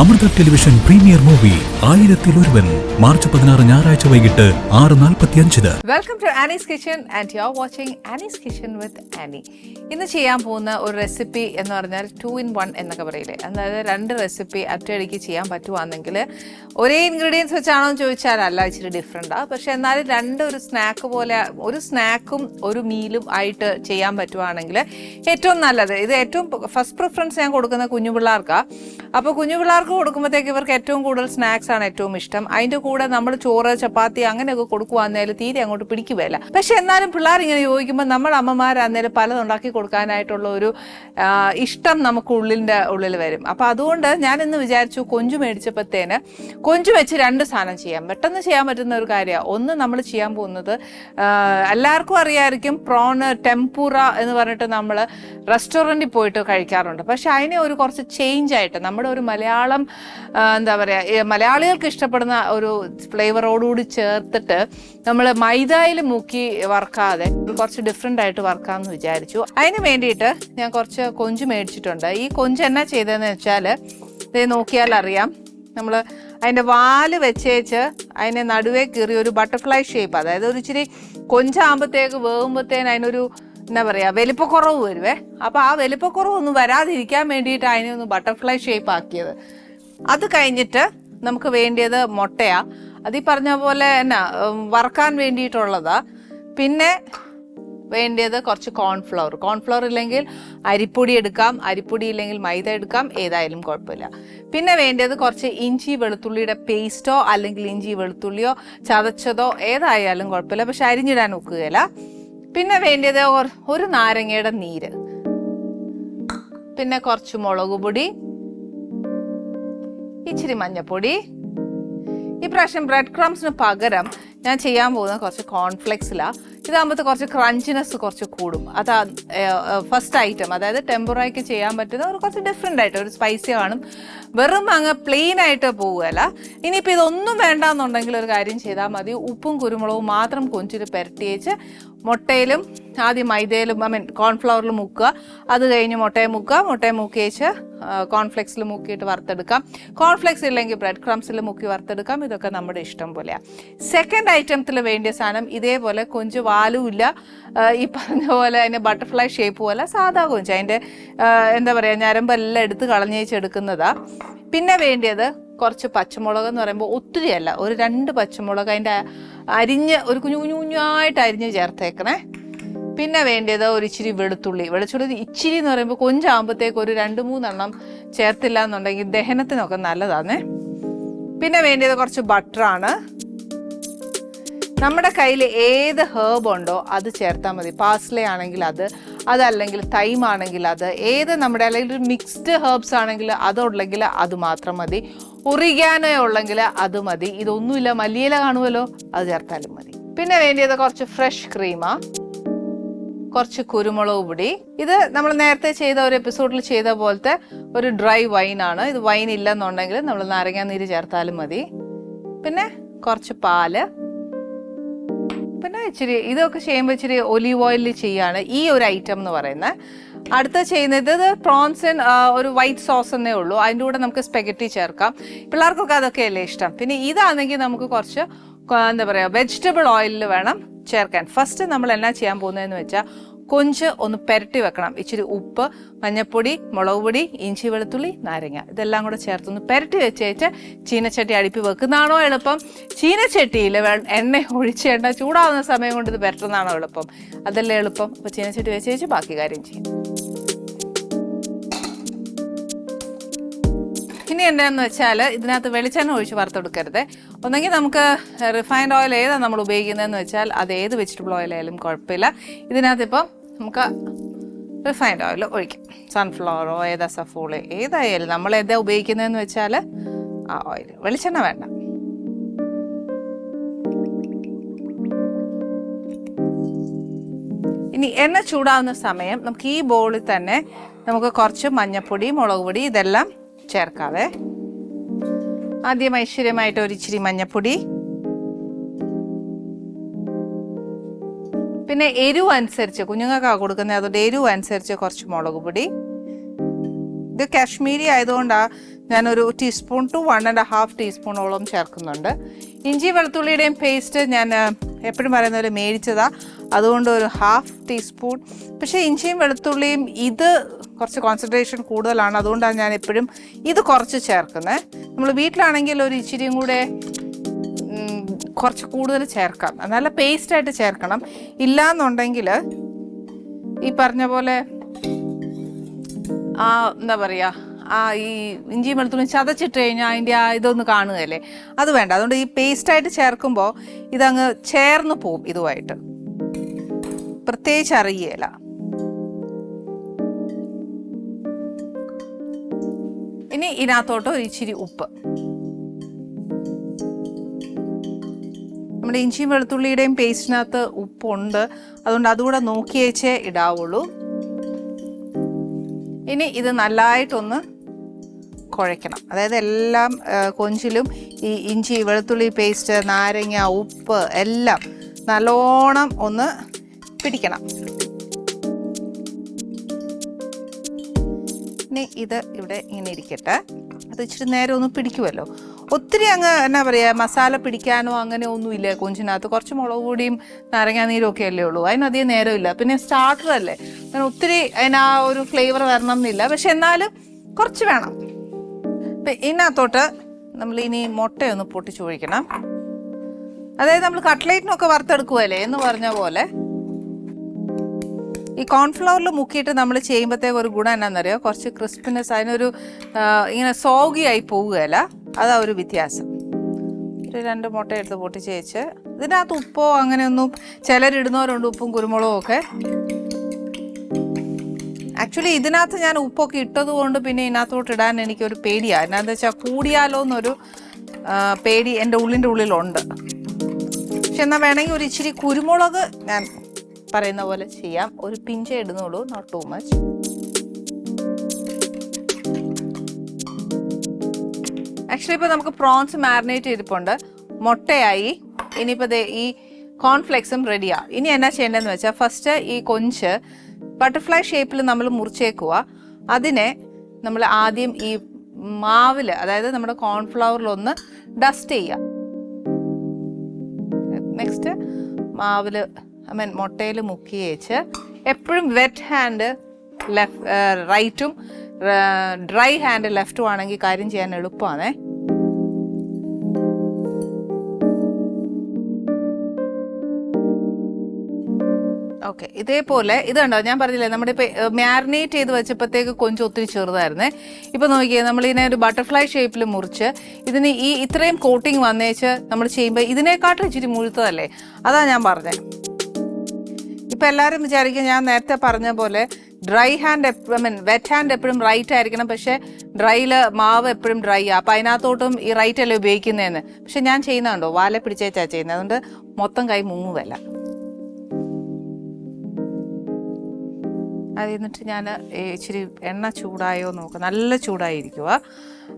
Amrita television premier movie ആയിരത്തിൽ ഒരുവൻ March പതിനാറ് ഞായറാഴ്ച വൈകിട്ട് ആറ് നാൽപ്പത്തി അഞ്ചിന് welcome to Annie's kitchen and you are watching Annie's kitchen with Annie ഇന്ന് ചെയ്യാൻ പോകുന്ന ഒരു റെസിപ്പി എന്ന് പറഞ്ഞാൽ ടു ഇൻ വൺ എന്നൊക്കെ പറയില്ലേ. അതായത് രണ്ട് റെസിപ്പി അറ്റടിക്ക് ചെയ്യാൻ പറ്റുവാണെങ്കിൽ ഒരേ ഇൻഗ്രീഡിയൻസ് വെച്ചാണോ എന്ന് ചോദിച്ചാൽ അല്ല ഇച്ചിരി ഡിഫറെന്റാണ് പക്ഷെ എന്നാലും രണ്ട് ഒരു സ്നാക്ക് പോലെ ഒരു സ്നാക്കും ഒരു മീലും ആയിട്ട് ചെയ്യാൻ പറ്റുവാണെങ്കിൽ ഏറ്റവും നല്ലത്. ഇത് ഏറ്റവും ഫസ്റ്റ് പ്രിഫറൻസ് ഞാൻ കൊടുക്കുന്ന കുഞ്ഞു പിള്ളേർക്കാണ് അപ്പോൾ കുഞ്ഞു കൊടുക്കുമ്പോഴത്തേക്ക് ഇവർക്ക് ഏറ്റവും കൂടുതൽ സ്നാക്സ് ആണ് ഏറ്റവും ഇഷ്ടം. അതിന്റെ കൂടെ നമ്മൾ ചോറ് ചപ്പാത്തി അങ്ങനെയൊക്കെ കൊടുക്കുവാന്നേലും തീരെ അങ്ങോട്ട് പിടിക്കുകയല്ല. പക്ഷെ എന്നാലും പിള്ളേർ ഇങ്ങനെ ചോദിക്കുമ്പോൾ നമ്മൾ അമ്മമാരന്നേരം പലതും ഉണ്ടാക്കി കൊടുക്കാനായിട്ടുള്ള ഒരു ഇഷ്ടം നമുക്ക് ഉള്ളിന്റെ ഉള്ളിൽ വരും. അപ്പോൾ അതുകൊണ്ട് ഞാൻ ഇന്ന് വിചാരിച്ചു കൊഞ്ചു മേടിച്ചപ്പോഴത്തേന് കൊഞ്ചു വെച്ച് രണ്ട് സാധനം ചെയ്യാം. പെട്ടെന്ന് ചെയ്യാൻ പറ്റുന്ന ഒരു കാര്യമാണ് ഒന്ന് നമ്മൾ ചെയ്യാൻ പോകുന്നത് എല്ലാവർക്കും അറിയാമായിരിക്കും പ്രോണ് ടെമ്പൂറ എന്ന് പറഞ്ഞിട്ട് നമ്മൾ റെസ്റ്റോറന്റിൽ പോയിട്ട് കഴിക്കാറുണ്ട്. പക്ഷെ അതിനെ ഒരു കുറച്ച് ചേഞ്ച് ആയിട്ട് നമ്മുടെ ഒരു മലയാളം ആ, എന്താ പറയുക മലയാളികൾക്ക് ഇഷ്ടപ്പെടുന്ന ഒരു ഫ്ലേവറോടുകൂടി ചേർത്തിട്ട് നമ്മൾ മൈദയിൽ മുക്കി വറക്കാതെ കുറച്ച് ഡിഫറെന്റ് ആയിട്ട് വറക്കാമെന്ന് വിചാരിച്ചു. അതിന് വേണ്ടിയിട്ട് ഞാൻ കുറച്ച് കൊഞ്ച് മേടിച്ചിട്ടുണ്ട്. ഈ കൊഞ്ച് എന്നാ ചെയ്തതെന്ന് വെച്ചാൽ ഇത് നോക്കിയാൽ അറിയാം. നമ്മൾ അതിന്റെ വാൽ വെച്ചേച്ച് അതിനെ നടുവേ കീറി ഒരു ബട്ടർഫ്ലൈ ഷേപ്പ് അതായത് ഒരു ഇച്ചിരി കൊഞ്ചാകുമ്പോഴത്തേക്ക് വേകുമ്പോഴത്തേന് അതിനൊരു എന്താ പറയുക വലിപ്പക്കുറവ് വരുവേ. അപ്പോൾ ആ വലിപ്പക്കുറവൊന്നും വരാതിരിക്കാൻ വേണ്ടിയിട്ട് അതിനെ ഒന്ന് ബട്ടർഫ്ലൈ ഷേപ്പ് ആക്കിയത്. അത് കഴിഞ്ഞിട്ട് നമുക്ക് വേണ്ടിയത് മുട്ടയാ. അത് ഈ പറഞ്ഞ പോലെ എന്നാ വറക്കാൻ വേണ്ടിയിട്ടുള്ളതാ. പിന്നെ വേണ്ടിയത് കുറച്ച് കോൺഫ്ലവർ കോൺഫ്ലവർ ഇല്ലെങ്കിൽ അരിപ്പൊടി എടുക്കാം അരിപ്പൊടി ഇല്ലെങ്കിൽ മൈദ എടുക്കാം ഏതായാലും കുഴപ്പമില്ല. പിന്നെ വേണ്ടത് കുറച്ച് ഇഞ്ചി വെളുത്തുള്ളിയുടെ പേസ്റ്റോ അല്ലെങ്കിൽ ഇഞ്ചി വെളുത്തുള്ളിയോ ചതച്ചതോ ഏതായാലും കുഴപ്പമില്ല പക്ഷെ അരിഞ്ഞിടാൻ ഒക്കുകയില്ല. പിന്നെ വേണ്ടത് ഒരു- ഒരു നാരങ്ങയുടെ നീര്. പിന്നെ കുറച്ച് മുളക് പൊടി ഇച്ചിരി മഞ്ഞപ്പൊടി. ഈ പ്രാവശ്യം ബ്രെഡ് ക്രംസിന് പകരം ഞാൻ ചെയ്യാൻ പോകുന്ന കുറച്ച് കോൺഫ്ലെക്സിലാണ് ഇതാകുമ്പോഴത്തെ കുറച്ച് ക്രഞ്ചിനെസ് കുറച്ച് കൂടും. അതാ ഫസ്റ്റ് ഐറ്റം അതായത് ടെമ്പറായിക്ക് ചെയ്യാൻ പറ്റുന്ന ഒരു കുറച്ച് ഡിഫറെന്റ് ആയിട്ട് ഒരു സ്പൈസി കാണും. വെറും അങ്ങ് പ്ലെയിൻ ആയിട്ട് പോവുകയല്ല. ഇനിയിപ്പോൾ ഇതൊന്നും വേണ്ടാന്നുണ്ടെങ്കിൽ ഒരു കാര്യം ചെയ്താൽ മതി. ഉപ്പും കുരുമുളകും മാത്രം കൊഞ്ചിൽ പുരട്ടിയേച്ച് മുട്ടയിലും ആദ്യം മൈദയിലും ഐ മീൻ കോൺഫ്ലവറിൽ മുക്കുക. അത് കഴിഞ്ഞ് മുട്ടയെ മുക്കുക. മുട്ടയെ മുക്കി വെച്ച് കോൺഫ്ലെക്സിൽ മുക്കിയിട്ട് വറുത്തെടുക്കാം. കോൺഫ്ലെക്സ് ഇല്ലെങ്കിൽ ബ്രെഡ് ക്രംസിൽ മുക്കി വറുത്തെടുക്കാം. ഇതൊക്കെ നമ്മുടെ ഇഷ്ടം പോലെയാണ് സെക്കൻഡ് ഐറ്റത്തിൽ വേണ്ടിയ സാധനം ഇതേപോലെ കൊഞ്ച് വാലുമില്ല ഈ പറഞ്ഞ പോലെ അതിന്റെ ബട്ടർഫ്ലൈ ഷേപ്പ് പോലെ സാധാ കൊഞ്ച്. അതിന്റെ എന്താ പറയുക ഞരമ്പെല്ലാം എടുത്ത് കളഞ്ഞേച്ചെടുക്കുന്നതാണ് പിന്നെ വേണ്ടിയത് കുറച്ച് പച്ചമുളക് എന്ന് പറയുമ്പോൾ ഒത്തിരിയല്ല. ഒരു രണ്ട് പച്ചമുളക് അതിന്റെ അരിഞ്ഞ് ഒരു കുഞ്ഞു കുഞ്ഞു കുഞ്ഞായിട്ട് അരിഞ്ഞ് ചേർത്തേക്കണേ. പിന്നെ വേണ്ടത് ഒരു ഇച്ചിരി വെളുത്തുള്ളി. വെളുത്തുള്ളി ഇച്ചിരി എന്ന് പറയുമ്പോൾ കൊഞ്ചാകുമ്പോഴത്തേക്ക് ഒരു രണ്ട് മൂന്നെണ്ണം ചേർത്തില്ല എന്നുണ്ടെങ്കിൽ ദഹനത്തിനൊക്കെ നല്ലതാണേ പിന്നെ വേണ്ടത് കുറച്ച് ബട്ടറാണ്. നമ്മുടെ കയ്യിൽ ഏത് ഹേർബ് ഉണ്ടോ അത് ചേർത്താൽ മതി. പാസ്ലെ ആണെങ്കിൽ അത് അതല്ലെങ്കിൽ തൈം ആണെങ്കിൽ അത് ഏത് നമ്മുടെ അല്ലെങ്കിൽ ഒരു മിക്സ്ഡ് ഹേർബ്സ് ആണെങ്കിൽ അതുണ്ടെങ്കിൽ അത് മാത്രം മതി. ഒറിഗാനോ ഉള്ളെങ്കിൽ അത് മതി. ഇതൊന്നുമില്ല മല്ലിയില കാണുമല്ലോ അത് ചേർത്താലും മതി. പിന്നെ വേണ്ടിയത് കുറച്ച് ഫ്രഷ് ക്രീമാ കുറച്ച് കുരുമുളക് പൊടി. ഇത് നമ്മൾ നേരത്തെ ചെയ്ത ഒരു എപ്പിസോഡിൽ ചെയ്ത പോലത്തെ ഒരു ഡ്രൈ വൈൻ ആണ്. ഇത് വൈൻ ഇല്ലെന്നുണ്ടെങ്കിൽ നമ്മൾ നാരങ്ങാ നീര് ചേർത്താലും മതി. പിന്നെ കുറച്ച് പാൽ. പിന്നെ ഇച്ചിരി ഇതൊക്കെ ചെയ്യുമ്പോൾ ഇച്ചിരി ഒലീവ് ഓയിലിൽ ചെയ്യാണ് ഈ ഒരു ഐറ്റം എന്ന് പറയുന്നത് അടുത്ത ചെയ്യുന്നത് ഇത് പ്രോൺസിൻ ഒരു വൈറ്റ് സോസ് എന്നേ ഉള്ളൂ. അതിന്റെ കൂടെ നമുക്ക് സ്പെഗറ്റി ചേർക്കാം. പിള്ളേർക്കൊക്കെ അതൊക്കെയല്ലേ ഇഷ്ടം. പിന്നെ ഇതാണെങ്കിൽ നമുക്ക് കുറച്ച് എന്താ പറയുക വെജിറ്റബിൾ ഓയിലിൽ വേണം ചേർക്കാൻ. ഫസ്റ്റ് നമ്മൾ എന്നാ ചെയ്യാൻ പോകുന്നതെന്ന് വെച്ചാൽ കൊഞ്ച് ഒന്ന് പെരട്ടി വെക്കണം. ഇച്ചിരി ഉപ്പ് മഞ്ഞപ്പൊടി മുളക് പൊടി ഇഞ്ചി വെളുത്തുള്ളി നാരങ്ങ. ഇതെല്ലാം കൂടെ ചേർത്തൊന്ന് പെരട്ടി വെച്ചേച്ച് ചീനച്ചട്ടി അടുപ്പി വെക്കുന്നതാണോ എളുപ്പം. ചീനച്ചട്ടിയിൽ എണ്ണ ഒഴിച്ച് എണ്ണ ചൂടാവുന്ന സമയം കൊണ്ട് ഇത് പെരട്ടുന്നതാണോ എളുപ്പം. അതല്ലേ എളുപ്പം. അപ്പോൾ ചീനച്ചട്ടി വെച്ചേച്ച് ബാക്കി കാര്യം ചെയ്യും. ഇനി എന്താണെന്ന് വെച്ചാൽ ഇതിനകത്ത് വെളിച്ചെണ്ണ ഒഴിച്ച് വറുത്തെടുക്കരുത്. ഒന്നെങ്കിൽ നമുക്ക് റിഫൈൻഡ് ഓയിൽ ഏതാണ് നമ്മൾ ഉപയോഗിക്കുന്നതെന്ന് വെച്ചാൽ അത് ഏത് വെജിറ്റബിൾ ഓയിൽ ആയാലും കുഴപ്പമില്ല. ഇതിനകത്തിപ്പോൾ നമുക്ക് റിഫൈൻഡ് ഓയിൽ ഒഴിക്കാം. സൺഫ്ലവറോ ഏതാ സഫോൾ ഏതായാലും നമ്മൾ ഏതാ ഉപയോഗിക്കുന്നതെന്ന് വെച്ചാൽ ആ ഓയിൽ വെളിച്ചെണ്ണ വേണ്ട. ഇനി എണ്ണ ചൂടാവുന്ന സമയം നമുക്ക് ഈ ബോളിൽ തന്നെ നമുക്ക് കുറച്ച് മഞ്ഞപ്പൊടി മുളക് പൊടി ഇതെല്ലാം ചേർക്കാവേ. ആദ്യം ഐശ്വര്യമായിട്ട് ഒരു ഇച്ചിരി മഞ്ഞപ്പൊടി. പിന്നെ എരിവ് അനുസരിച്ച് കുഞ്ഞുങ്ങൾക്കാണ് കൊടുക്കുന്നത് അതുകൊണ്ട് എരിവ് അനുസരിച്ച് കുറച്ച് മുളക് പൊടി. ഇത് കാശ്മീരി ആയതുകൊണ്ടാണ് ഞാനൊരു teaspoon two one and half ടീസ്പൂണോളം ചേർക്കുന്നുണ്ട്. ഇഞ്ചി വെളുത്തുള്ളിയുടെയും പേസ്റ്റ് ഞാൻ എപ്പോഴും പറയുന്ന പോലെ മേടിച്ചതാണ് അതുകൊണ്ട് ഒരു ഹാഫ് ടീസ്പൂൺ. പക്ഷേ ഇഞ്ചിയും വെളുത്തുള്ളിയും ഇത് കുറച്ച് കോൺസെൻട്രേഷൻ കൂടുതലാണ്. അതുകൊണ്ടാണ് ഞാൻ എപ്പോഴും ഇത് കുറച്ച് ചേർക്കുന്നത് നമ്മൾ വീട്ടിലാണെങ്കിൽ ഒരു ഇച്ചിരിയും കൂടെ കുറച്ച് കൂടുതൽ ചേർക്കാം. നല്ല പേസ്റ്റായിട്ട് ചേർക്കണം. ഇല്ലാന്നുണ്ടെങ്കിൽ ഈ പറഞ്ഞ പോലെ ആ എന്താ പറയുക ആ ഈ ഇഞ്ചി വെളുത്തുള്ളി ചതച്ചിട്ട് കഴിഞ്ഞാൽ അതിന്റെ ആ ഇതൊന്ന് കാണുകയല്ലേ? അത് വേണ്ട. അതുകൊണ്ട് ഈ പേസ്റ്റായിട്ട് ചേർക്കുമ്പോൾ ഇതങ്ങ് ചേർന്ന് പോവും ഇതുമായിട്ട് പ്രത്യേകിച്ച് അറിയുകയില്ല ഇനി ഇതിനകത്തോട്ട് ഒരു ഇച്ചിരി ഉപ്പ്. നമ്മുടെ ഇഞ്ചിയും വെളുത്തുള്ളിയുടെയും പേസ്റ്റിനകത്ത് ഉപ്പുണ്ട്. അതുകൊണ്ട് അതുകൂടെ നോക്കിയേച്ചേ ഇടാവുള്ളൂ. ഇനി ഇത് നല്ലതായിട്ടൊന്ന് കുഴയ്ക്കണം. അതായത് എല്ലാം കൊഞ്ചിലും ഈ ഇഞ്ചി വെളുത്തുള്ളി പേസ്റ്റ് നാരങ്ങ ഉപ്പ് എല്ലാം നല്ലോണം ഒന്ന് പിടിക്കണം. ഇനി ഇത് ഇവിടെ ഇങ്ങനെ ഇരിക്കട്ടെ. അത് ഇച്ചിരി നേരം ഒന്ന് പിടിക്കുമല്ലോ ഒത്തിരി അങ്ങ് എന്നാ പറയുക മസാല പിടിക്കാനോ അങ്ങനെ ഒന്നുമില്ല കൊഞ്ചിനകത്ത്. കുറച്ച് മുളക് പൊടിയും നാരങ്ങാനീരും ഒക്കെ അല്ലേ ഉള്ളൂ. അതിനധികം നേരമില്ല. പിന്നെ സ്റ്റാർട്ടർ അല്ലേ? അങ്ങനെ ഒത്തിരി അതിന് ഒരു ഫ്ലേവർ വരണം എന്നില്ല പക്ഷെ എന്നാലും കുറച്ച് വേണം. ഇപ്പം ഇതിനകത്തോട്ട് നമ്മൾ ഇനി മുട്ടയൊന്ന് പൊട്ടിച്ചു ഒഴിക്കണം. അതായത് നമ്മൾ കട്ട്ലേറ്റിനൊക്കെ വറുത്തെടുക്കുമല്ലേ എന്ന് പറഞ്ഞ പോലെ. ഈ കോൺഫ്ലവറിൽ മുക്കിയിട്ട് നമ്മൾ ചെയ്യുമ്പോഴത്തേക്ക് ഒരു ഗുണം എന്നാണെന്നറിയോ കുറച്ച് ക്രിസ്പിനെസ് അതിനൊരു ഇങ്ങനെ സോഗി ആയി പോവുകയല്ല അതാ ഒരു വ്യത്യാസം. ഒരു രണ്ട് മുട്ട എടുത്ത് പൊട്ടിച്ച് വെച്ച് ഇതിനകത്ത് ഉപ്പോ അങ്ങനെയൊന്നും ചിലരിടുന്നവരുണ്ട് ഉപ്പും കുരുമുളകും ഒക്കെ. ആക്ച്വലി ഇതിനകത്ത് ഞാൻ ഉപ്പൊക്കെ ഇട്ടത് കൊണ്ട് പിന്നെ ഇതിനകത്തോട്ട് ഇടാൻ എനിക്കൊരു പേടിയാണ് എന്നാന്ന് വെച്ചാൽ കൂടിയാലോ എന്നൊരു പേടി എന്റെ ഉള്ളിന്റെ ഉള്ളിലുണ്ട്. പക്ഷെ എന്നാൽ വേണമെങ്കിൽ ഒരു ഇച്ചിരി കുരുമുളക് ഞാൻ പറയുന്ന പോലെ ചെയ്യാം. ഒരു പിഞ്ചേ ഇടുന്നുള്ളൂ നോട്ട് ടു മച്ച് ആക്ച്വലി ഇപ്പോൾ നമുക്ക് പ്രോൺസ് മാരിനേറ്റ് ചെയ്തിട്ടുണ്ട്. മുട്ടയായി. ഇനിയിപ്പോൾ ഈ കോൺഫ്ലെക്സും റെഡിയാ ഇനി എന്നാ ചെയ്യേണ്ടതെന്ന് വെച്ചാൽ ഫസ്റ്റ് ഈ കൊഞ്ച് ബട്ടർഫ്ലൈ ഷേപ്പിൽ നമ്മൾ മുറിച്ചേക്കുക അതിനെ നമ്മൾ ആദ്യം ഈ മാവിൽ അതായത് നമ്മുടെ കോൺഫ്ലവറിലൊന്ന് ഡസ്റ്റ് ചെയ്യുക. നെക്സ്റ്റ് മാവിൽ മീൻ മുട്ടയിൽ മുക്കി വെച്ച് എപ്പോഴും വെറ്റ് ഹാൻഡ് ലെഫ്റ്റ് റൈറ്റും ഡ്രൈ ഹാൻഡ് ലെഫ്റ്റും ആണെങ്കിൽ കാര്യം ചെയ്യാൻ എളുപ്പമാണേ. ഓക്കെ ഇതേപോലെ ഇത് കണ്ടോ? ഞാൻ പറഞ്ഞില്ലേ നമ്മുടെ ഇപ്പോൾ മാരിനേറ്റ് ചെയ്ത് വെച്ചപ്പോഴത്തേക്ക് കൊഞ്ച് ഒത്തിരി ചെറുതായിരുന്നേ. ഇപ്പോൾ നോക്കിയേ നമ്മളിതിനെ ഒരു ബട്ടർഫ്ലൈ ഷേപ്പിൽ മുറിച്ച് ഇതിന് ഈ ഇത്രയും കോട്ടിങ് വന്നേച്ച് നമ്മൾ ചെയ്യുമ്പോൾ ഇതിനെക്കാട്ടും ഇച്ചിരി മുഴുത്തതല്ലേ? അതാണ് ഞാൻ പറഞ്ഞത്. ഇപ്പം എല്ലാവരും വിചാരിക്കും ഞാൻ നേരത്തെ പറഞ്ഞ പോലെ dry hand I mean wet hand എപ്പോഴും റൈറ്റ് ആയിരിക്കണം. പക്ഷെ ഡ്രൈയിൽ മാവ് എപ്പോഴും ഡ്രൈ ആ. അപ്പം അതിനകത്തോട്ടും ഈ റൈറ്റ് അല്ലേ ഉപയോഗിക്കുന്നതെന്ന്. പക്ഷെ ഞാൻ ചെയ്യുന്നതുണ്ടോ വാല പിടിച്ചേച്ചാ ചെയ്യുന്നത്. അതുകൊണ്ട് മൊത്തം കൈ മുങ്ങുവല്ല. അത് എന്നിട്ട് ഞാൻ ഇച്ചിരി എണ്ണ ചൂടായോ നോക്കുക നല്ല ചൂടായിരിക്കുക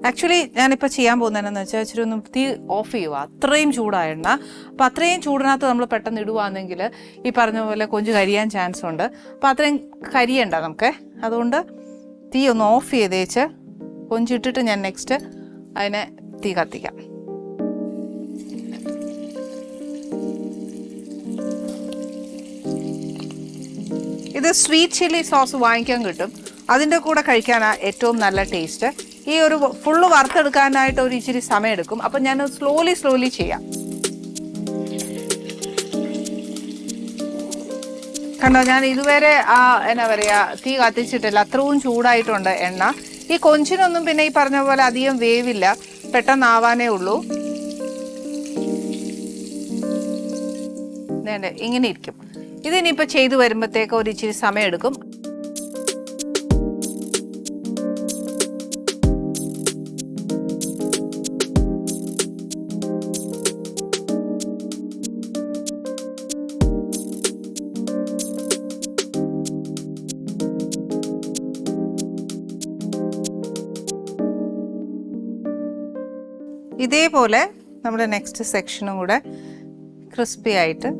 ആക്ച്വലി ഞാനിപ്പോൾ ചെയ്യാൻ പോകുന്നതെന്നു വെച്ചാൽ ഇച്ചിരി ഒന്ന് തീ ഓഫ് ചെയ്യുക. അത്രയും ചൂടായ എണ്ണ അപ്പം അത്രയും ചൂടിനകത്ത് നമ്മൾ പെട്ടെന്ന് ഇടുവാണെങ്കിൽ ഈ പറഞ്ഞ പോലെ കൊഞ്ച് കരിയാൻ ചാൻസ് ഉണ്ട്. അപ്പം അത്രയും കരിയണ്ട നമുക്ക്. അതുകൊണ്ട് തീ ഒന്ന് ഓഫ് ചെയ്തേച്ച് കൊഞ്ചിട്ടിട്ട് ഞാൻ നെക്സ്റ്റ് അതിനെ തീ കത്തിക്കാം. ഇത് സ്വീറ്റ് ചില്ലി സോസ് വാങ്ങിക്കാൻ കിട്ടും. അതിന്റെ കൂടെ കഴിക്കാനാണ് ഏറ്റവും നല്ല ടേസ്റ്റ് ഈ ഒരു ഫുള്ള് വറുത്തെടുക്കാനായിട്ട് ഒരു ഇച്ചിരി സമയം എടുക്കും അപ്പം ഞാൻ സ്ലോലി സ്ലോലി ചെയ്യാം. കണ്ടോ ഞാൻ ഇതുവരെ ആ എന്നാ പറയുക തീ കത്തിച്ചിട്ടില്ല. അത്രയും ചൂടായിട്ടുണ്ട് എണ്ണ. ഈ കൊഞ്ചിനൊന്നും പിന്നെ ഈ പറഞ്ഞ പോലെ അധികം വേവില്ല. പെട്ടെന്നാവാനേ ഉള്ളൂ. ഇങ്ങനെ ഇരിക്കും. ഇതിനിപ്പോൾ ചെയ്തു വരുമ്പോഴത്തേക്ക് ഒരു ഇച്ചിരി സമയം എടുക്കും ഇതേപോലെ നമ്മുടെ നെക്സ്റ്റ് സെക്ഷനും കൂടെ ക്രിസ്പി ആയിട്ട്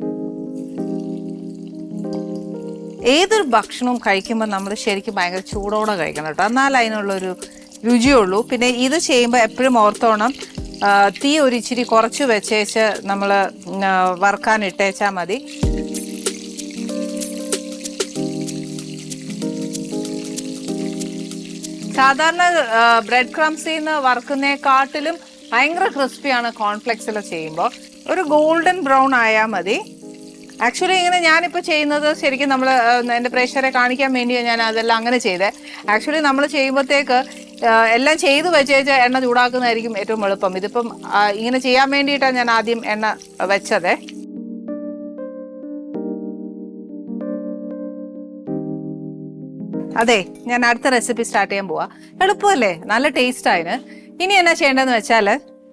ഏതൊരു ഭക്ഷണവും കഴിക്കുമ്പോൾ നമ്മൾ ശരിക്കും ഭയങ്കര ചൂടോടെ കഴിക്കണം കേട്ടോ എന്നാൽ അതിനുള്ളൊരു രുചിയുള്ളൂ. പിന്നെ ഇത് ചെയ്യുമ്പോൾ എപ്പോഴും ഓർത്തോണം തീ ഒരു ഇച്ചിരി കുറച്ച് വെച്ചേച്ച് നമ്മൾ വറുക്കാൻ ഇട്ടേച്ചാൽ മതി. സാധാരണ ബ്രെഡ് ക്രംസിൽ നിന്ന് വറുക്കുന്നേക്കാട്ടിലും ഭയങ്കര ക്രിസ്പിയാണ് കോൺഫ്ലെക്സിൽ ചെയ്യുമ്പോൾ ഒരു ഗോൾഡൻ ബ്രൗൺ ആയാൽ മതി. ആക്ച്വലി ഇങ്ങനെ ഞാനിപ്പോൾ ചെയ്യുന്നത് ശരിക്കും നമ്മൾ എന്റെ പ്രേക്ഷകരെ കാണിക്കാൻ വേണ്ടിയാണ് ഞാൻ അതെല്ലാം അങ്ങനെ ചെയ്തത് ആക്ച്വലി നമ്മൾ ചെയ്യുമ്പോഴത്തേക്ക് എല്ലാം ചെയ്ത് വെച്ച് വെച്ചാൽ എണ്ണ ചൂടാക്കുന്നതായിരിക്കും ഏറ്റവും എളുപ്പം. ഇതിപ്പം ഇങ്ങനെ ചെയ്യാൻ വേണ്ടിയിട്ടാണ് ഞാൻ ആദ്യം എണ്ണ വെച്ചത്. അതെ ഞാൻ അടുത്ത റെസിപ്പി സ്റ്റാർട്ട് ചെയ്യാൻ പോവാ. എളുപ്പമല്ലേ? നല്ല ടേസ്റ്റ് ആയിന് ഇനി എന്നാ ചെയ്യേണ്ടതെന്ന് വെച്ചാൽ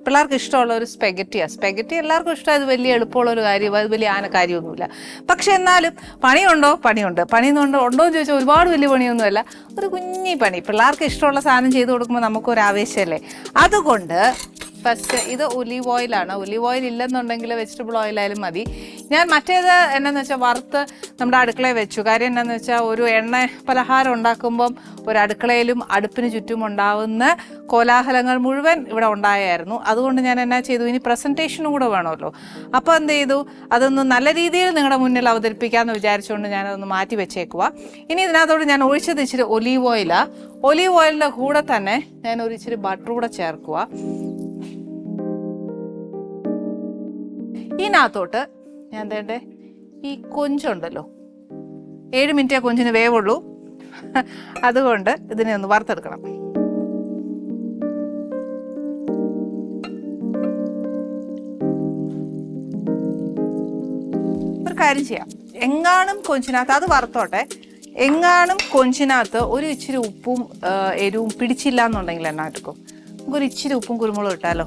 പിള്ളേർക്ക് ഇഷ്ടമുള്ള ഒരു സ്പെഗറ്റിയാണ് സ്പെഗറ്റി എല്ലാവർക്കും ഇഷ്ടം. അത് വലിയ എളുപ്പമുള്ള ഒരു കാര്യം അത് വലിയ ആന കാര്യമൊന്നുമില്ല. പക്ഷെ എന്നാലും പണിയുണ്ടോ? പണിയുണ്ട്. പണിയുന്നുണ്ടോ ഉണ്ടോ എന്ന് ചോദിച്ചാൽ ഒരുപാട് വലിയ പണിയൊന്നുമല്ല. ഒരു കുഞ്ഞി പണി. പിള്ളേർക്ക് ഇഷ്ടമുള്ള സാധനം ചെയ്ത് കൊടുക്കുമ്പോൾ നമുക്കൊരു ആവേശമല്ലേ അതുകൊണ്ട് ഫസ്റ്റ് ഇത് ഒലീവ് ഓയിലാണ്. ഒലീവ് ഓയിൽ ഇല്ലെന്നുണ്ടെങ്കിൽ വെജിറ്റബിൾ ഓയിലായാലും മതി. ഞാൻ മറ്റേത് എന്നാന്ന് വെച്ചാൽ വറുത്ത് നമ്മുടെ അടുക്കളയിൽ വെച്ചു. കാര്യം എന്നാന്ന് വെച്ചാൽ ഒരു എണ്ണ പലഹാരം ഉണ്ടാക്കുമ്പം ഒരു അടുക്കളയിലും അടുപ്പിന് ചുറ്റും ഉണ്ടാവുന്ന കോലാഹലങ്ങൾ മുഴുവൻ ഇവിടെ ഉണ്ടായായിരുന്നു. അതുകൊണ്ട് ഞാൻ എന്നാ ചെയ്തു? ഇനി പ്രസന്റേഷനും കൂടെ വേണമല്ലോ. അപ്പോൾ എന്ത് ചെയ്തു? അതൊന്ന് നല്ല രീതിയിൽ നിങ്ങളുടെ മുന്നിൽ അവതരിപ്പിക്കാമെന്ന് വിചാരിച്ചുകൊണ്ട് ഞാനതൊന്ന് മാറ്റി വെച്ചേക്കുക ഇനി ഇതിനകത്തോട് ഞാൻ ഒഴിച്ചത് ഇച്ചിരി ഒലീവ് ഓയിലാണ് ഒലീവ് ഓയിലിന്റെ കൂടെ തന്നെ ഞാൻ ഒരു ഇച്ചിരി ബട്ടർ കൂടെ ചേർക്കുക ഇതിനകത്തോട്ട് ഞാൻ തേണ്ടേ ഈ കൊഞ്ചുണ്ടല്ലോ. ഏഴ് മിനിറ്റേ കൊഞ്ചിന് വേവുള്ളൂ. അതുകൊണ്ട് ഇതിനെ ഒന്ന് വറുത്തെടുക്കണം. ഒരു കാര്യം ചെയ്യാം. എങ്ങാനും കൊഞ്ചിനകത്ത് അത് വറുത്തോട്ടെ എങ്ങാനും കൊഞ്ചിനകത്ത് ഒരു ഇച്ചിരി ഉപ്പും എരിവും പിടിച്ചില്ല എന്നുണ്ടെങ്കിൽ എന്നാ എടുക്കും? നമുക്കൊരു ഇച്ചിരി ഉപ്പും കുരുമുളകും ഇട്ടാലോ?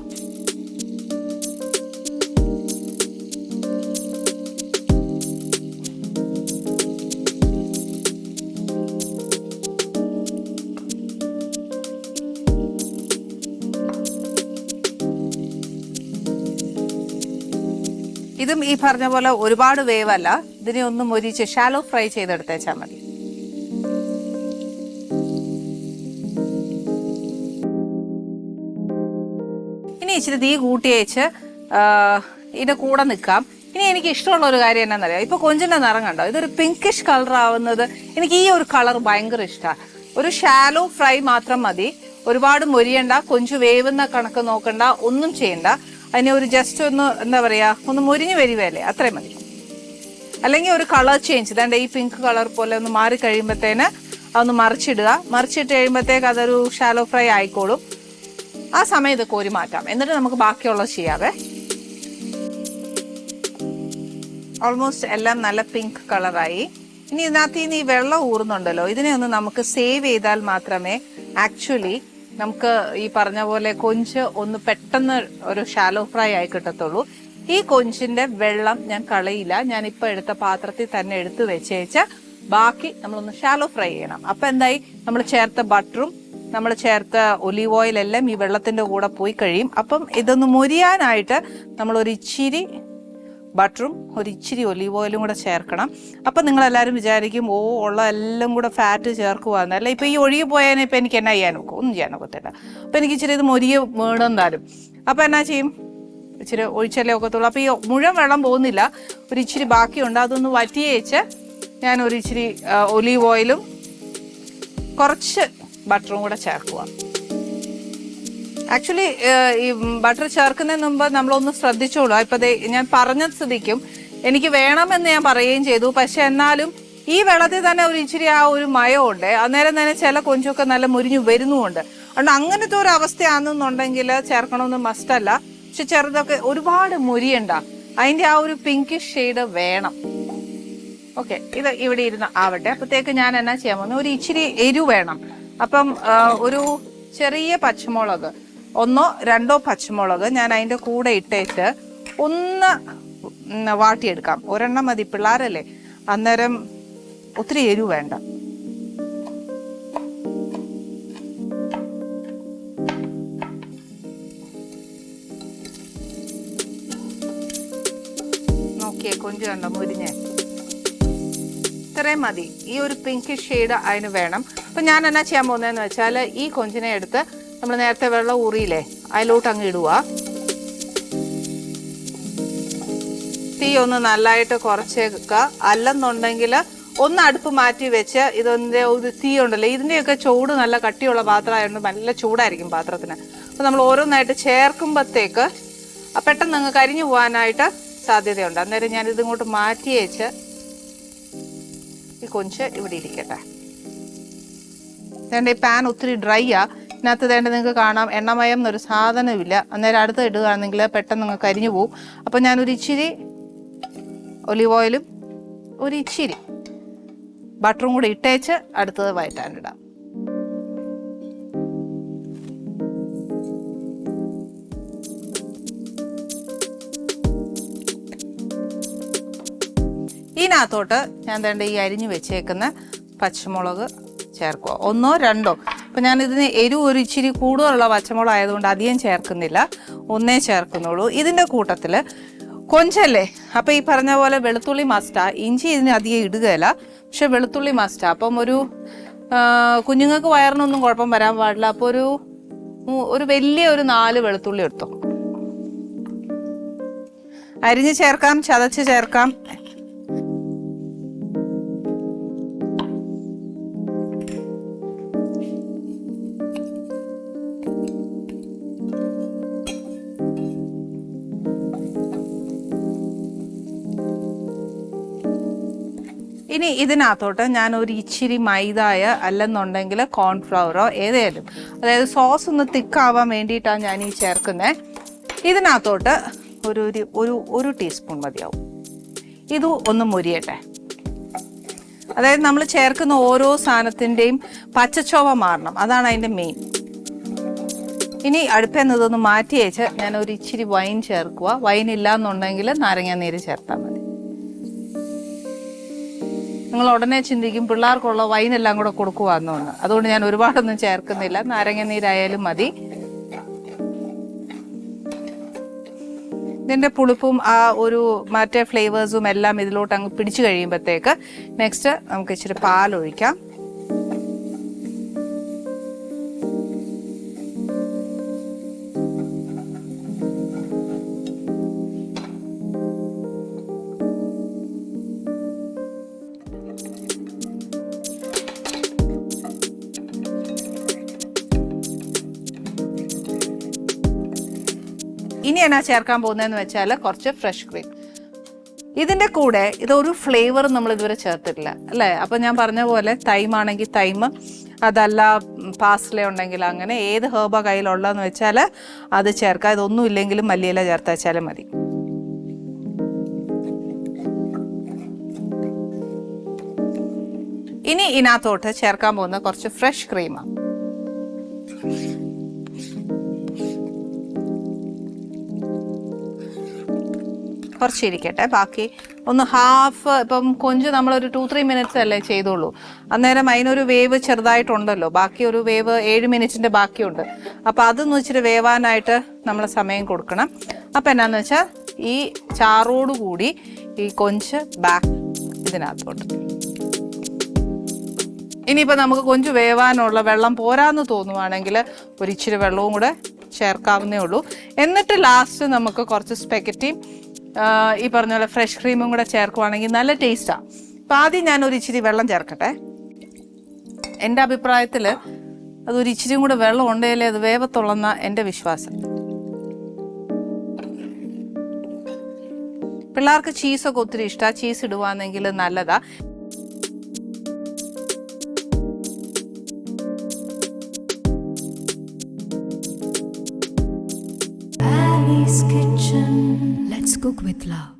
ഇതും ഈ പറഞ്ഞ പോലെ ഒരുപാട് വേവല്ല. ഇതിനെ ഒന്ന് മൊരിച്ച് ഷാലോ ഫ്രൈ ചെയ്തെടുത്തേച്ചാൽ മതി. ഇനി ഇച്ചിരി തീ കൂട്ടി വെച്ച് ഇതിന്റെ കൂടെ നിൽക്കാം. ഇനി എനിക്ക് ഇഷ്ടമുള്ള ഒരു കാര്യം എന്നാന്നറിയാം? ഇപ്പൊ കൊഞ്ചിന്റെ നിറം കണ്ടോ? ഇതൊരു പിങ്കിഷ് കളർ ആവുന്നത് എനിക്ക് ഈ ഒരു കളർ ഭയങ്കര ഇഷ്ടമാണ് ഒരു ഷാലോ ഫ്രൈ മാത്രം മതി. ഒരുപാട് മൊരിയണ്ട കൊഞ്ച് വേവുന്ന കണക്ക് നോക്കണ്ട ഒന്നും ചെയ്യണ്ട. അതിനെ ഒരു ജസ്റ്റ് ഒന്ന് എന്താ പറയാ ഒന്ന് മുരിഞ്ഞു വരുവല്ലേ അത്രയും മതി. അല്ലെങ്കിൽ ഒരു കളർ ചേഞ്ച് ഇതാണ്ട് ഈ പിങ്ക് കളർ പോലെ ഒന്ന് മാറി കഴിയുമ്പോഴത്തേന് അതൊന്ന് മറിച്ചിടുക. മറിച്ചിട്ട് കഴിയുമ്പോഴത്തേക്ക് അതൊരു ഷാലോ ഫ്രൈ ആയിക്കോളും. ആ സമയം ഇത് കോരി മാറ്റാം. എന്നിട്ട് നമുക്ക് ബാക്കിയുള്ളത് ചെയ്യാവേ. ഓൾമോസ്റ്റ് എല്ലാം നല്ല പിങ്ക് കളറായി ഇനി ഇതിനകത്ത് ഇനി വെള്ളം ഊറുന്നുണ്ടല്ലോ. ഇതിനെ ഒന്ന് നമുക്ക് സേവ് ചെയ്താൽ മാത്രമേ ആക്ച്വലി നമുക്ക് ഈ പറഞ്ഞ പോലെ കൊഞ്ച് ഒന്ന് പെട്ടെന്ന് ഒരു ഷാലോ ഫ്രൈ ആയി കിട്ടത്തുള്ളൂ. ഈ കൊഞ്ചിന്റെ വെള്ളം ഞാൻ കളയില്ല. ഞാൻ ഇപ്പൊ എടുത്ത പാത്രത്തിൽ തന്നെ എടുത്തു വെച്ചേച്ച് ബാക്കി നമ്മളൊന്ന് ഷാലോ ഫ്രൈ ചെയ്യണം. അപ്പൊ എന്തായി? നമ്മൾ ചേർത്ത ബട്ടറും നമ്മൾ ചേർത്ത ഒലീവ് ഓയിൽ എല്ലാം ഈ വെള്ളത്തിന്റെ കൂടെ പോയി കഴിയും. അപ്പം ഇതൊന്ന് മുരിയാനായിട്ട് നമ്മൾ ഒരു ഇച്ചിരി ബട്ടറും ഒരു ഇച്ചിരി ഒലീവ് ഓയിലും കൂടെ ചേർക്കണം. അപ്പം നിങ്ങളെല്ലാവരും വിചാരിക്കും ഓ ഉള്ള എല്ലാം കൂടെ ഫാറ്റ് ചേർക്കുവാന്ന്. അല്ല ഇപ്പം ഈ ഒഴുകി പോയാൽ ഇപ്പം എനിക്ക് എന്നാ ചെയ്യാൻ നോക്കും ഒന്നും ചെയ്യാൻ ഒക്കത്തില്ല. അപ്പം എനിക്ക് ഇച്ചിരി ഇത് മൊരിയ വേണം താനും അപ്പം എന്നാ ചെയ്യും? ഇച്ചിരി ഒഴിച്ചല്ലേ ഒക്കത്തുള്ളൂ. അപ്പോൾ ഈ മുഴുവൻ വെള്ളം പോകുന്നില്ല. ഒരു ഇച്ചിരി ബാക്കിയുണ്ട്. അതൊന്ന് വറ്റിയേച്ച് ഞാൻ ഒരു ഇച്ചിരി ഒലീവ് ഓയിലും കുറച്ച് ബട്ടറും കൂടെ ചേർക്കുക ആക്ച്വലി ഈ ബട്ടർ ചേർക്കുന്നതിന് മുമ്പ് നമ്മളൊന്ന് ശ്രദ്ധിച്ചോളൂ. ഇപ്പൊ ഞാൻ പറഞ്ഞ സ്ഥിതിക്കും എനിക്ക് വേണമെന്ന് ഞാൻ പറയുകയും ചെയ്തു. പക്ഷെ എന്നാലും ഈ വെള്ളത്തിൽ തന്നെ ഒരു ഇച്ചിരി ആ ഒരു മയമുണ്ട്. അന്നേരം തന്നെ ചില കൊഞ്ചൊക്കെ നല്ല മുരിഞ്ഞു വരുന്നുമുണ്ട്. അതുകൊണ്ട് അങ്ങനത്തെ ഒരു അവസ്ഥയാണെന്നുണ്ടെങ്കിൽ ചേർക്കണമെന്ന് അല്ല. പക്ഷെ ചെറുതൊക്കെ ഒരുപാട് മുരിയണ്ട. അതിന്റെ ആ ഒരു പിങ്കിഷ് ഷെയ്ഡ് വേണം. ഓക്കെ ഇത് ഇവിടെ ഇരുന്ന് ആവട്ടെ. അപ്പത്തേക്ക് ഞാൻ എന്നാ ചെയ്യാൻ പോകുന്നത് ഒരു ഇച്ചിരി എരിവ് വേണം. അപ്പം ഒരു ചെറിയ പച്ചമുളക്. ഒന്നോ രണ്ടോ പച്ചമുളക് ഞാൻ അതിന്റെ കൂടെ ഇട്ടേറ്റ് ഒന്ന് വാട്ടിയെടുക്കാം. ഒരെണ്ണം മതി പിള്ളേരല്ലേ? അന്നേരം ഒത്തിരി എരിവ് വേണ്ട. നോക്കിയേ മുരിഞ്ഞേ. ഇത്രയും മതി. ഈ ഒരു പിങ്ക് ഷെയ്ഡ് അതിന് വേണം. അപ്പം ഞാൻ എന്നാ ചെയ്യാൻ പോകുന്നതെന്ന് വെച്ചാൽ ഈ കൊഞ്ചിനെ എടുത്ത് നമ്മൾ നേരത്തെ വെള്ളം ഊറിയില്ലേ അതിലോട്ട് അങ്ങ് ഇടുക തീ ഒന്ന് നല്ലതായിട്ട് കുറച്ചേക്ക അല്ലെന്നുണ്ടെങ്കിൽ ഒന്ന് അടുപ്പ് മാറ്റി വെച്ച് ഇതിന്റെ ഒരു തീ ഉണ്ടല്ലോ ഇതിന്റെയൊക്കെ ചൂട് നല്ല കട്ടിയുള്ള പാത്രമായതുകൊണ്ട് നല്ല ചൂടായിരിക്കും പാത്രത്തിന്. അപ്പോൾ നമ്മൾ ഓരോന്നായിട്ട് ചേർക്കുമ്പോഴത്തേക്ക് പെട്ടെന്ന് അങ്ങ് കരിഞ്ഞു പോകാനായിട്ട് സാധ്യതയുണ്ട്. അന്നേരം ഞാൻ ഇതിങ്ങോട്ട് മാറ്റി വെച്ച് ഈ കൊഞ്ച് ഇവിടെ ഇരിക്കട്ടെ. ഈ പാൻ ഒത്തിരി ഡ്രൈ ആ. ഇതിനകത്ത് വേണ്ട നിങ്ങൾക്ക് കാണാം. എണ്ണമയം എന്നൊരു സാധനമില്ല. അന്നേരം അടുത്ത് ഇടുകയാണെങ്കിൽ പെട്ടെന്ന് നിങ്ങൾക്ക് അരിഞ്ഞു പോവും. അപ്പം ഞാനൊരു ഇച്ചിരി ഒലിവ് ഓയിലും ഒരു ഇച്ചിരി ബട്ടറും കൂടി ഇട്ടേച്ച് അടുത്തത് വയറ്റാനിടാം ഇതിനകത്തോട്ട് ഞാൻ തേണ്ട ഈ അരിഞ്ഞു വെച്ചേക്കുന്ന പച്ചമുളക് ചേർക്കുക. ഒന്നോ രണ്ടോ അപ്പം ഞാൻ ഇതിന് എരിവ് ഒരു ഇച്ചിരി കൂടുതലുള്ള പച്ചമുളക് ആയതുകൊണ്ട് അധികം ചേർക്കുന്നില്ല. ഒന്നേ ചേർക്കുന്നുള്ളൂ. ഇതിന്റെ കൂട്ടത്തിൽ കൊഞ്ചല്ലേ? അപ്പം ഈ പറഞ്ഞ പോലെ വെളുത്തുള്ളി മസ്റ്റാ. ഇഞ്ചി ഇതിന് അധികം ഇടുകയില്ല. പക്ഷെ വെളുത്തുള്ളി മസ്റ്റാ. അപ്പം ഒരു കുഞ്ഞുങ്ങൾക്ക് വയറിനൊന്നും കുഴപ്പം വരാൻ പാടില്ല. അപ്പോൾ ഒരു ഒരു വലിയ ഒരു നാല് വെളുത്തുള്ളി എടുത്തോ. അരിഞ്ഞ് ചേർക്കാം ചതച്ച് ചേർക്കാം. ഇനി ഇതിനകത്തോട്ട് ഞാൻ ഒരു ഇച്ചിരി മൈദായ അല്ലെന്നുണ്ടെങ്കിൽ കോൺഫ്ലവറോ ഏതേലും അതായത് സോസ് ഒന്ന് തിക്കാവാൻ വേണ്ടിയിട്ടാണ് ഞാൻ ഈ ചേർക്കുന്നത് ഇതിനകത്തോട്ട് ഒരു ഒരു ഒരു ടീസ്പൂൺ മതിയാവും. ഇത് ഒന്ന് മുരിയട്ടെ. അതായത് നമ്മൾ ചേർക്കുന്ന ഓരോ സാധനത്തിന്റെയും പച്ചച്ചോവ മാറണം. അതാണ് അതിന്റെ മെയിൻ ഇനി അടുപ്പിൽ ഇതൊന്ന് മാറ്റി വെച്ച് ഞാൻ ഒരു ഇച്ചിരി വൈൻ ചേർക്കുക. വൈൻ ഇല്ല എന്നുണ്ടെങ്കിൽ നാരങ്ങാനീര് ചേർത്താൽ മതി. നിങ്ങൾ ഉടനെ ചിന്തിക്കും പിള്ളേർക്കുള്ള വൈൻ എല്ലാം കൂടെ കൊടുക്കുവാന്നോന്ന് അതുകൊണ്ട് ഞാൻ ഒരുപാടൊന്നും ചേർക്കുന്നില്ല. നാരങ്ങ നീരായാലും മതി. ഇതിന്റെ പുളിപ്പും ആ ഒരു മറ്റേ ഫ്ലേവേഴ്സും എല്ലാം ഇതിലോട്ട് അങ്ങ് പിടിച്ചു കഴിയുമ്പോഴത്തേക്ക് നെക്സ്റ്റ് നമുക്ക് ഇച്ചിരി പാലൊഴിക്കാം. എന്നാ ചേർക്കാൻ പോകുന്നതെന്ന് വെച്ചാൽ കുറച്ച് ഫ്രഷ് ക്രീം ഇതിന്റെ കൂടെ ഇതൊരു ഫ്ലേവർ നമ്മൾ ഇതുവരെ ചേർത്തിട്ടില്ല അല്ലേ? അപ്പം ഞാൻ പറഞ്ഞ പോലെ തൈമാണെങ്കിൽ ആണെങ്കിൽ തൈം അതല്ല പാസ്ലേ ഉണ്ടെങ്കിൽ അങ്ങനെ ഏത് ഹേർബ കയ്യിലുള്ളതെന്ന് വെച്ചാൽ അത് ചേർക്കാം. ഇതൊന്നും ഇല്ലെങ്കിലും മല്ലിയില ചേർത്ത് വെച്ചാലും മതി. ഇനി ഇതിനകത്തോട്ട് ചേർക്കാൻ പോകുന്ന കുറച്ച് ഫ്രഷ് ക്രീമാണ് കുറച്ച് ഇരിക്കട്ടെ ബാക്കി ഒന്ന് ഹാഫ് ഇപ്പം കൊഞ്ച് നമ്മളൊരു ടു ത്രീ മിനിറ്റ്സ് അല്ലേ ചെയ്തോളൂ അന്നേരം അതിനൊരു വേവ് ചെറുതായിട്ടുണ്ടല്ലോ. ബാക്കി ഒരു വേവ് ഏഴ് മിനിറ്റിന്റെ ബാക്കിയുണ്ട്. അപ്പോൾ അതൊന്ന് വെച്ചിട്ട് വേവാനായിട്ട് നമ്മൾ സമയം കൊടുക്കണം. അപ്പം എന്നാന്ന് വെച്ചാൽ ഈ ചാറോടുകൂടി ഈ കൊഞ്ച് ബാക്ക് ഇതിനകത്തോട്ട്. ഇനിയിപ്പോൾ നമുക്ക് കൊഞ്ച് വേവാനുള്ള വെള്ളം പോരാന്ന് തോന്നുവാണെങ്കിൽ ഒരിച്ചിരി വെള്ളവും കൂടെ ചേർക്കാവുന്നേ ഉള്ളൂ. എന്നിട്ട് ലാസ്റ്റ് നമുക്ക് കുറച്ച് സ്പെക്കറ്റിയും ഈ പറഞ്ഞ പോലെ ഫ്രഷ് ക്രീമും കൂടെ ചേർക്കുവാണെങ്കിൽ നല്ല ടേസ്റ്റാണ് അപ്പം ആദ്യം ഞാൻ ഒരു ഇച്ചിരി വെള്ളം ചേർക്കട്ടെ. എന്റെ അഭിപ്രായത്തിൽ അതൊരു ഇച്ചിരിയും കൂടെ വെള്ളം ഉണ്ടെങ്കിലേ അത് വേവത്തുള്ളെന്ന എന്റെ വിശ്വാസം. പിള്ളേർക്ക് ചീസൊക്കെ ഒത്തിരി ഇഷ്ടമാണ് ചീസ് ഇടുവാണെങ്കിൽ നല്ലതാ. Kitchen. Cook with love.